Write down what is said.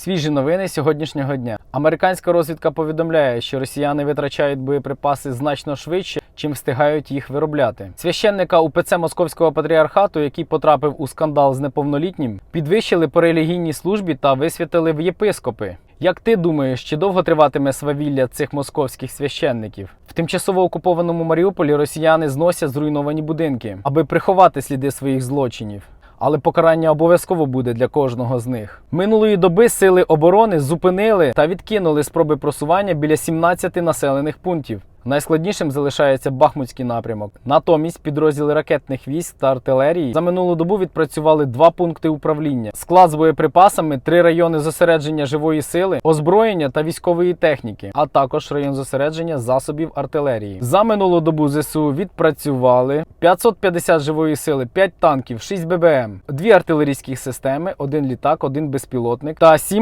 Свіжі новини сьогоднішнього дня. Американська розвідка повідомляє, що росіяни витрачають боєприпаси значно швидше, чим встигають їх виробляти. Священника УПЦ Московського патріархату, який потрапив у скандал з неповнолітнім, підвищили по релігійній службі та висвятили в єпископи. Як ти думаєш, чи довго триватиме свавілля цих московських священників? В тимчасово окупованому Маріуполі росіяни зносять зруйновані будинки, аби приховати сліди своїх злочинів. Але покарання обов'язково буде для кожного з них. Минулої доби сили оборони зупинили та відкинули спроби просування біля 17 населених пунктів. Найскладнішим залишається Бахмутський напрямок. Натомість підрозділи ракетних військ та артилерії за минулу добу відпрацювали два пункти управління, склад з боєприпасами, три райони зосередження живої сили, озброєння та військової техніки, а також район зосередження засобів артилерії. За минулу добу ЗСУ відпрацювали 550 живої сили, 5 танків, 6 ББМ, 2 артилерійських системи, 1 літак, 1 безпілотник та 7